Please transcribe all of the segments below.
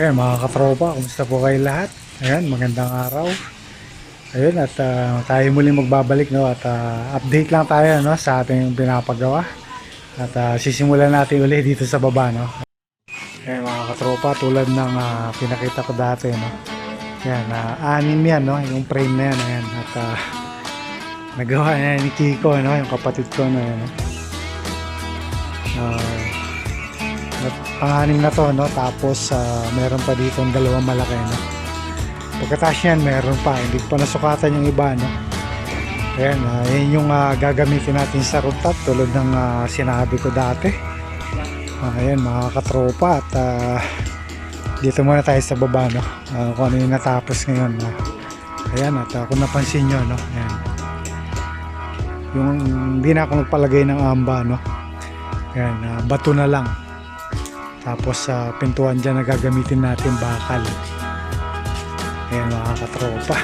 Ayan mga katropa, kumusta po kayo lahat? Ayan, magandang araw. Ayun, at ah, tayo muli magbabalik no at ah, update lang tayo no sa ating pinapagawa. At ah, sisimulan natin uli dito sa baba no. Ayan mga katropa, tulad ng ah, pinakita ko dati no. Ayan, ah, anim yan no, yung frame na yan. Ayan, at ah, nagawa niya ni Kiko no, yung kapatid ko na yan. No? At panganim na to, no? Tapos, ah, meron pa dito ang dalawang malaki, no? Pagkatapos yan, meron pa. Hindi pa nasukatan yung iba, no? Ayan, ah, yan yung ah, gagamitin natin sa rooftop tulad ng ah, sinabi ko dati. Ah, ayan, mga katropa. At ah, dito muna tayo sa baba, no? Ah, kung ano yung natapos ngayon. no? Ayan, at ah, kung napansin nyo, no? Ayan. Yung hindi na ako nagpalagay ng amba, no? Ayan, ah, bato na lang. Tapos sa pintuan dyan na gagamitin natin bakal. Ayan mga katropa.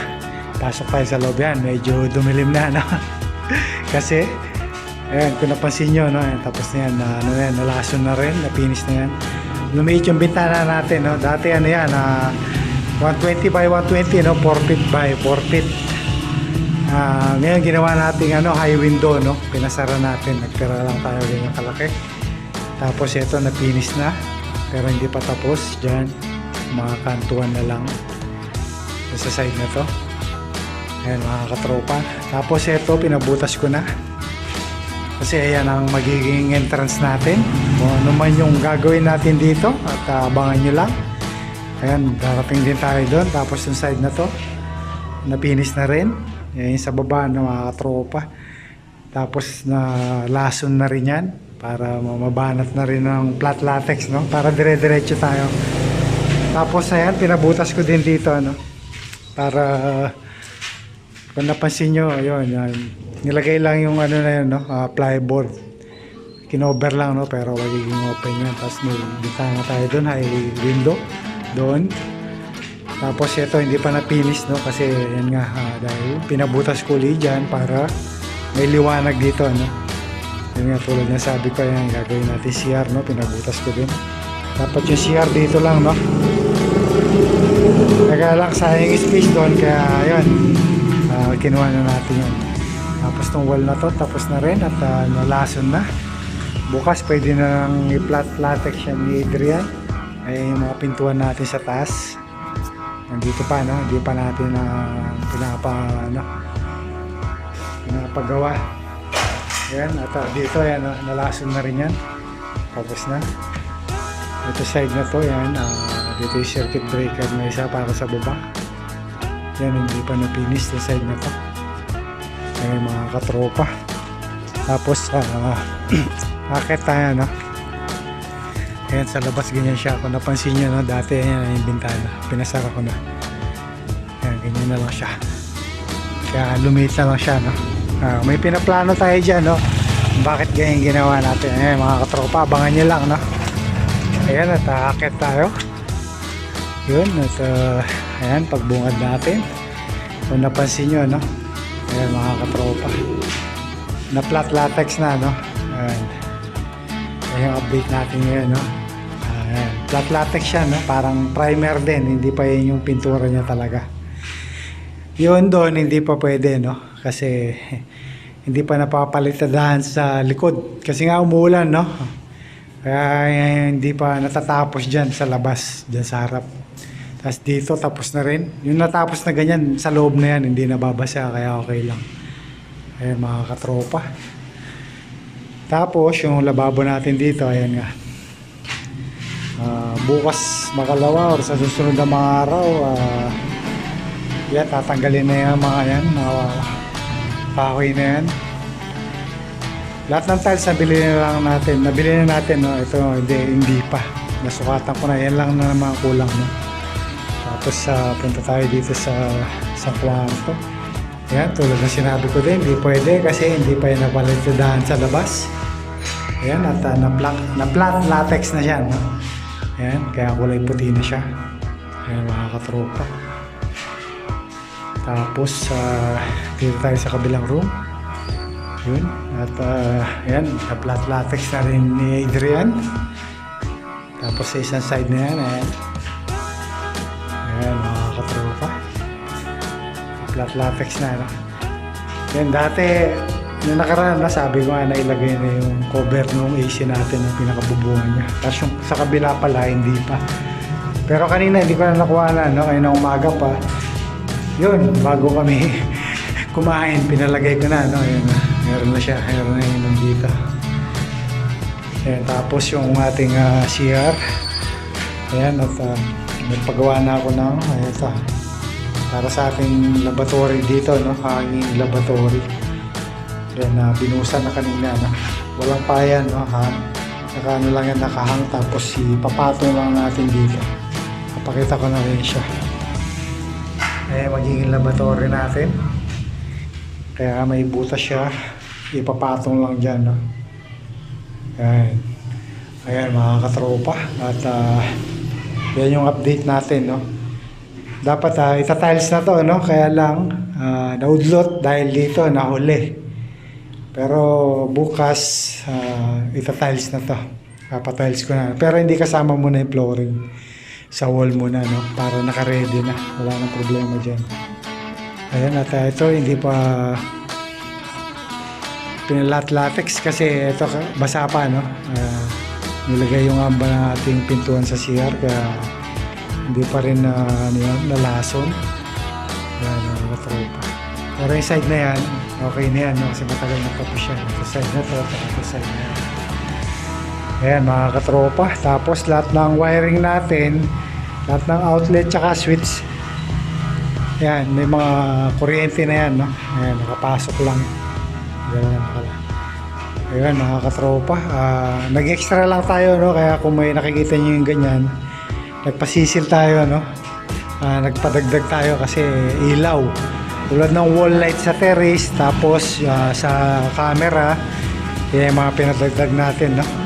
Pasok tayo sa loob yan. Medyo dumilim na. No? Kasi, ayan, kung napansin nyo, no? ayan, tapos na yan, na, ano yan, nalason na rin, napinis na yan. Lumiit yung bintana natin. No? Dati ano yan, ah, 120 by 120, no? 4 feet by 4 feet. Ah, ngayon ginawa natin ano, high window, no? Pinasara natin, nagtira lang tayo ganyan kalaki. Tapos ito napinis na. Pero hindi pa tapos. Diyan mga kantuan na lang. Sa side na to. Ayan mga katropa. Tapos ito pinabutas ko na. Kasi ayan ang magiging entrance natin. Kung ano man yung gagawin natin dito at ah, abangan nyo lang. Ayan darating din tayo doon. Tapos yung side na to napinis na rin. Ayan sa baba ng mga katropa. Tapos na lason na rin yan para mabanat na rin ng flat latex no? Para dire-diretso tayo. Tapos ayan pinabutas ko din dito ano? Para kung napansin nyo yun, yan. nilagay lang yung ano na yun no? Ah, plyboard kinover lang no? Pero magiging open yan tapos may bintana tayo doon hay window doon. Tapos ito hindi pa na-finish no? Kasi yan nga ah, dahil pinabutas ko ulit dyan para may liwanag dito no yun nga tulad na sabi ko yan gagawin natin CR no? Pinabutas ko din. Dapat yung CR dito lang no? Kaya lang sayang space doon kaya yun ah, kinuha na natin yun. Tapos tong wall na to tapos na rin at ah, nalason na. Bukas pwede na lang i-flat latex yan ni Adrian. Ay yung mga pintuan natin sa taas. Nandito pa no? Hindi pa natin na pinapa ano? Pinapagawa Ayan, at dito yan, ah, nalason na rin yan. Tapos na. Ito side na to, yan. ah, dito yung circuit breaker na isa para sa baba. Yan, hindi pa na-finish yung side na to. Ayan, mga katropa. Tapos, ah, akit tayo, no? Ayan, sa labas ganyan siya. Kung napansin nyo, no? Dati, yan yung bintana. Pinasara ko na. Ayan, ganyan na lang siya. Kaya lumiit na lang siya, no? Ah, may pinaplano tayo dyan, no? Bakit ganyan ginawa natin? Ayan, mga katropa, abangan nyo lang, no? Ayan, at aakit tayo. Yun, at uh, ayan, pagbungad natin. Kung napansin nyo, no? Ayan, mga katropa. Na flat latex na, no? Ayan. Ayan yung update natin ngayon, no? Ayan. Flat latex siya, no? Parang primer din. Hindi pa yun yung pintura niya talaga. Yun doon, hindi pa pwede, no? Kasi hindi pa napapalitadahan sa likod. Kasi nga umuulan, no? Kaya eh, hindi pa natatapos dyan sa labas, dyan sa harap. Tapos dito, tapos na rin. Yung natapos na ganyan, sa loob na yan, hindi nababasa, kaya okay lang. Ayan, mga katropa. Tapos, yung lababo natin dito, ayan nga. Ah, bukas makalawa or sa susunod na mga araw, ah, yan, tatanggalin na yan mga yan, mga kahoy na yan. Lahat ng tiles nabili na lang natin. Nabili na natin, no? Ito, hindi, hindi pa. Nasukatan ko na. Yan lang na ang kulang, no? Tapos, sa punta tayo dito sa sa kwarto. Yan, tulad na sinabi ko din, hindi pwede kasi hindi pa yan napalitadahan sa labas. Ayan, at uh, na-flat, na-flat latex na siya, no? Ayan, kaya kulay puti na siya. Ayan, mga katropa. Tapos uh, dito tayo sa kabilang room. Yun. At ah, uh, yan, naplat latex na rin ni Adrian. Tapos sa isang side na yan, ayan. Ayan, mga katropa. Latex na, no? Yan, dati, na nakaraan na sabi ko nga na ilagay na yung cover ng AC natin ng pinakabubuhan niya. Tapos yung sa kabila pala, hindi pa. Pero kanina hindi ko na nakuha na, no? Kaya Kanina umaga pa. Yun, bago kami kumain, pinalagay ko na, no? Na, meron na siya, meron na yun nandito. Ayan, tapos yung ating ah, CR. Ayan, at uh, nagpagawa na ako ng, ayan ito, para sa ating laboratory dito, no? Hanging laboratory. Ayan, na binusan na kanina, no? Walang payan, no? Ha? Naka ano lang yan, nakahang, tapos ipapatong lang natin dito. Kapakita ko na rin siya. Ayan, magiging laboratory natin. Kaya may butas siya. Ipapatong lang dyan, no? Ayan. Ayan, mga katropa. At ah, yan yung update natin, no? Dapat uh, itatiles na to, no? Kaya lang, ah, naudlot dahil dito, nahuli. Pero bukas, uh, itatiles na to. Papatiles ko na. Pero hindi kasama muna yung flooring sa wall muna, no? Para naka-ready na. Wala nang problema dyan. Ayan, at ah, ito, hindi pa pinalat latex kasi ito basa pa no Ah, nilagay yung amba ng ating pintuan sa CR kaya hindi pa rin na ano yan, nalason yan mga tropa pero yung side na yan okay na yan no? kasi matagal na tapos yan ito side na to ito side na yan ayan mga katropa tapos lahat ng wiring natin lahat ng outlet tsaka switch yan may mga kuryente na yan no ayan nakapasok lang Ganyan. Ayun, mga katropa. ah, nag-extra lang tayo, no? Kaya kung may nakikita nyo yung ganyan, nagpasisil tayo, no? Ah, nagpadagdag tayo kasi ilaw. Tulad ng wall light sa terrace, tapos ah, sa camera, yan yung mga pinadagdag natin, no?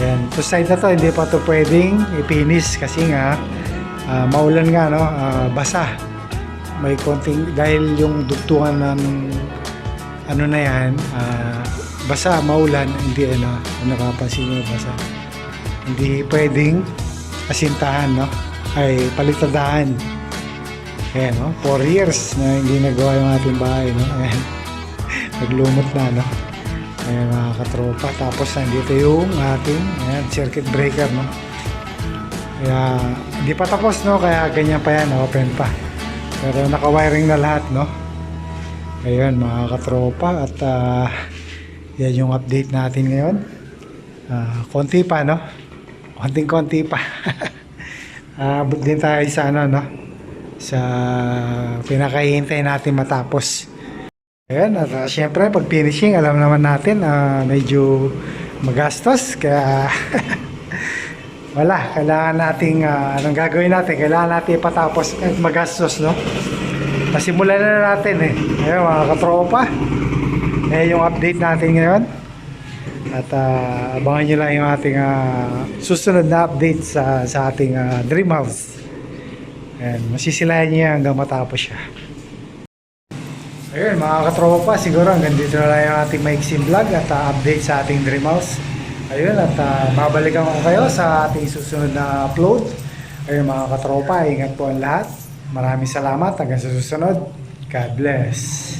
Ayan. So side na to, hindi pa to pwedeng ipinis kasi nga, ah, maulan nga, no? Ah, basa. May konting, dahil yung dugtungan ng ano na yan, ah, basa, maulan, hindi ano, nakapansin nyo basa. Hindi pwedeng asintahan, no? Ay, palitadahan. Ayan, no? Four years na hindi nagawa yung ating bahay, no? Ayan. Naglumot na, no? Ayan, mga katropa. Tapos, nandito yung ating ayan, circuit breaker, no? Kaya, hindi pa tapos, no? Kaya ganyan pa yan, open pa. Pero naka-wiring na lahat, no? Ayun mga katropa at ah, yan yung update natin ngayon. Ah, konti pa no? Konting konti pa. Abot din tayo sa ano no? Sa pinakahihintay natin matapos. Ayun at ah, syempre pag finishing alam naman natin ah, medyo magastos kaya wala kailangan nating ah, anong gagawin natin kailangan natin ipatapos at magastos no Nasimulan na natin eh. Ayun mga katropa. Eh yung update natin ngayon. At ah, abangan nyo lang yung ating ah, susunod na update sa, sa ating ah, dream house. Ayan, masisilayan nyo yan hanggang matapos siya. Ayun mga katropa, siguro hanggang dito na lang yung ating maiksing vlog at ah, update sa ating dream house. Ayun at ah, babalikan ko kayo sa ating susunod na upload. Ayun mga katropa, ingat po ang lahat. Maraming salamat hanggang sa susunod. God bless.